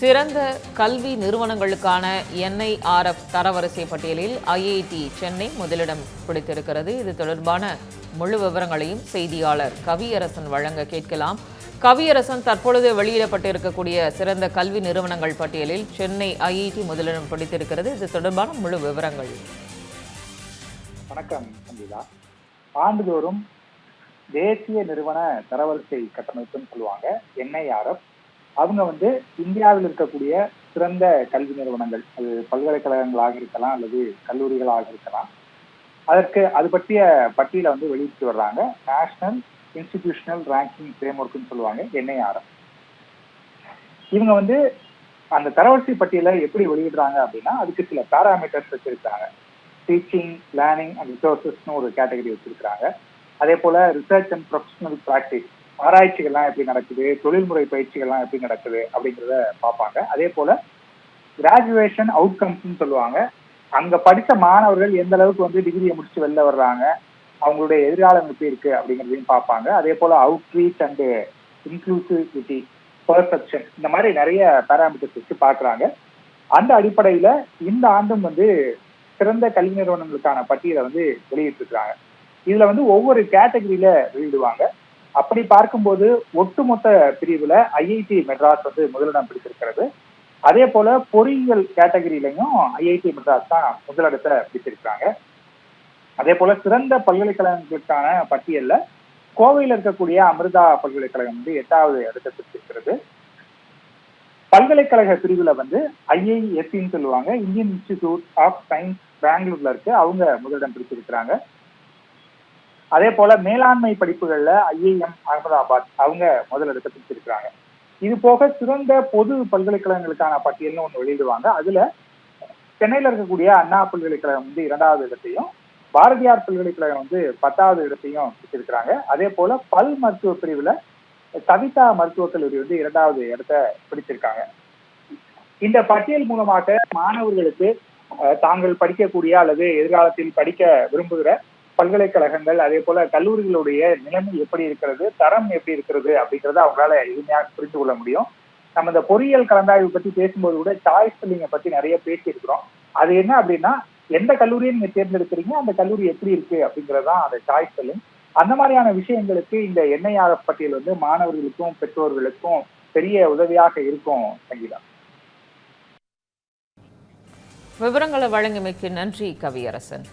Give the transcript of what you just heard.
சிறந்த கல்வி நிறுவனங்களுக்கான என்ஐஆர்எஃப் தரவரிசை பட்டியலில் ஐஐடி சென்னை முதலிடம் பிடித்திருக்கிறது. இது தொடர்பான முழு விவரங்களையும் செய்தியாளர் கவியரசன் வழங்க கேட்கலாம். கவியரசன் தற்பொழுது வெளியிடப்பட்டிருக்கக்கூடிய சிறந்த கல்வி நிறுவனங்கள் பட்டியலில் சென்னை ஐஐடி முதலிடம் பிடித்திருக்கிறது. இது தொடர்பான முழு விவரங்கள். வணக்கம் சங்கீதா. ஆண்டுதோறும் தேசிய நிறுவன தரவரிசை கட்டமைப்புன்னு சொல்லுவாங்க என்ஐஆர்எஃப் அவங்க வந்து இந்தியாவில் இருக்கக்கூடிய சிறந்த கல்வி நிறுவனங்கள் அது பல்கலைக்கழகங்களாக இருக்கலாம் அல்லது கல்லூரிகளாக இருக்கலாம். அதற்கு அது பற்றிய பட்டியலை வந்து வெளியிட்டு வர்றாங்க. நேஷனல் இன்ஸ்டிடியூஷனல் ரேங்கிங் ஃப்ரேம்ஒர்க்னு சொல்லுவாங்க என்ஐஆர்எம் இவங்க வந்து அந்த தரவரிசை பட்டியலை எப்படி வெளியிடுறாங்க அப்படின்னா அதுக்கு சில பேராமீட்டர்ஸ் வச்சிருக்காங்க. டீச்சிங் லேர்னிங் அண்ட் ரிசோர்சஸ்னு ஒரு கேட்டகரி வச்சிருக்காங்க அதே போல ரிசர்ச் அண்ட் ப்ரொஃபஷனல் ப்ராக்டிஸ் ஆராய்ச்சிகள்லாம் எப்படி நடக்குது தொழில்முறை பயிற்சிகள்லாம் எப்படி நடக்குது அப்படிங்கிறத பார்ப்பாங்க. அதே போல கிராஜுவேஷன் அவுட்கம்ஸ்னு சொல்லுவாங்க. அங்க படித்த மாணவர்கள் எந்த அளவுக்கு வந்து டிகிரியை முடிச்சு வெளில வர்றாங்க அவங்களுடைய எதிர்காலம் எப்படி இருக்கு அப்படிங்கிறதையும் பார்ப்பாங்க. அதே போல அவுட்ரீச் அண்டு இன்க்ளூசிவிட்டி பர்செப்ஷன் இந்த மாதிரி நிறைய பேராமீட்டர்ஸ் வச்சு பார்க்குறாங்க. அந்த அடிப்படையில இந்த ஆண்டும் வந்து சிறந்த கல்வி நிறுவனங்களுக்கான பட்டியலை வந்து வெளியிட்டிருக்கிறாங்க இதுல வந்து ஒவ்வொரு கேட்டகரியில வெளியிடுவாங்க. அப்படி பார்க்கும்போது ஒட்டுமொத்த பிரிவுல ஐஐடி மெட்ராஸ் வந்து முதலிடம் பிடித்திருக்கிறது. அதே போல பொறியியல் கேட்டகரியிலையும் ஐஐடி மெட்ராஸ் தான் முதலிடத்தை பிடிச்சிருக்கிறாங்க அதே போல சிறந்த பல்கலைக்கழகங்களுக்கான பட்டியல்ல கோவையில் இருக்கக்கூடிய அமிர்தா பல்கலைக்கழகம் வந்து எட்டாவது இடத்தை பிடிச்சிருக்கிறது பல்கலைக்கழக பிரிவுல வந்து ஐஐஎஸ்சின்னு சொல்லுவாங்க. இந்தியன் இன்ஸ்டிடியூட் ஆஃப் சயின்ஸ் பெங்களூர்ல இருக்கு. அவங்க முதலிடம் பிடிச்சிருக்கிறாங்க அதே போல மேலாண்மை படிப்புகள்ல ஐஏஎம் அகமதாபாத் அவங்க முதலிடத்தை பிடிச்சிருக்கிறாங்க. இது போக சிறந்த பொது பல்கலைக்கழகங்களுக்கான பட்டியல்னு ஒன்று வெளியிடுவாங்க. அதுல சென்னையில இருக்கக்கூடிய அண்ணா பல்கலைக்கழகம் வந்து இரண்டாவது இடத்தையும் பாரதியார் பல்கலைக்கழகம் வந்து பத்தாவது இடத்தையும் பிடிச்சிருக்கிறாங்க. அதே போல பல் மருத்துவ பிரிவுல கவிதா மருத்துவக் கல்லூரி வந்து இரண்டாவது இடத்த பிடிச்சிருக்காங்க. இந்த பட்டியல் மூலமாக மாணவர்களுக்கு தாங்கள் படிக்கக்கூடிய அல்லது எதிர்காலத்தில் படிக்க விரும்புகிற பல்கலைக்கழகங்கள் அதே போல கல்லூரிகளுடைய நிலைமை எப்படி இருக்கிறது தரம் எப்படி இருக்கிறது அப்படிங்கறத அவங்களால எளிமையாக புரிந்து கொள்ள முடியும். நம்ம இந்த பொறியியல் கலந்தாய்வு பத்தி பேசும்போது கூட சாய்ஸ் ஃபில்லிங்கை பத்தி நிறைய பேசியிருக்கிறோம். அது என்ன அப்படின்னா எந்த கல்லூரியை நீங்க தேர்ந்தெடுக்கிறீங்க அந்த கல்லூரி எப்படி இருக்கு அப்படிங்கறதான் அந்த சாய்ஸ் ஃபில்லிங் அந்த மாதிரியான விஷயங்களுக்கு இந்த என்ஐஆர் பட்டியல் வந்து மாணவர்களுக்கும் பெற்றோர்களுக்கும் பெரிய உதவியாக இருக்கும் சங்கீதா. விவரங்களை வழங்கிமைக்கு நன்றி கவியரசன்.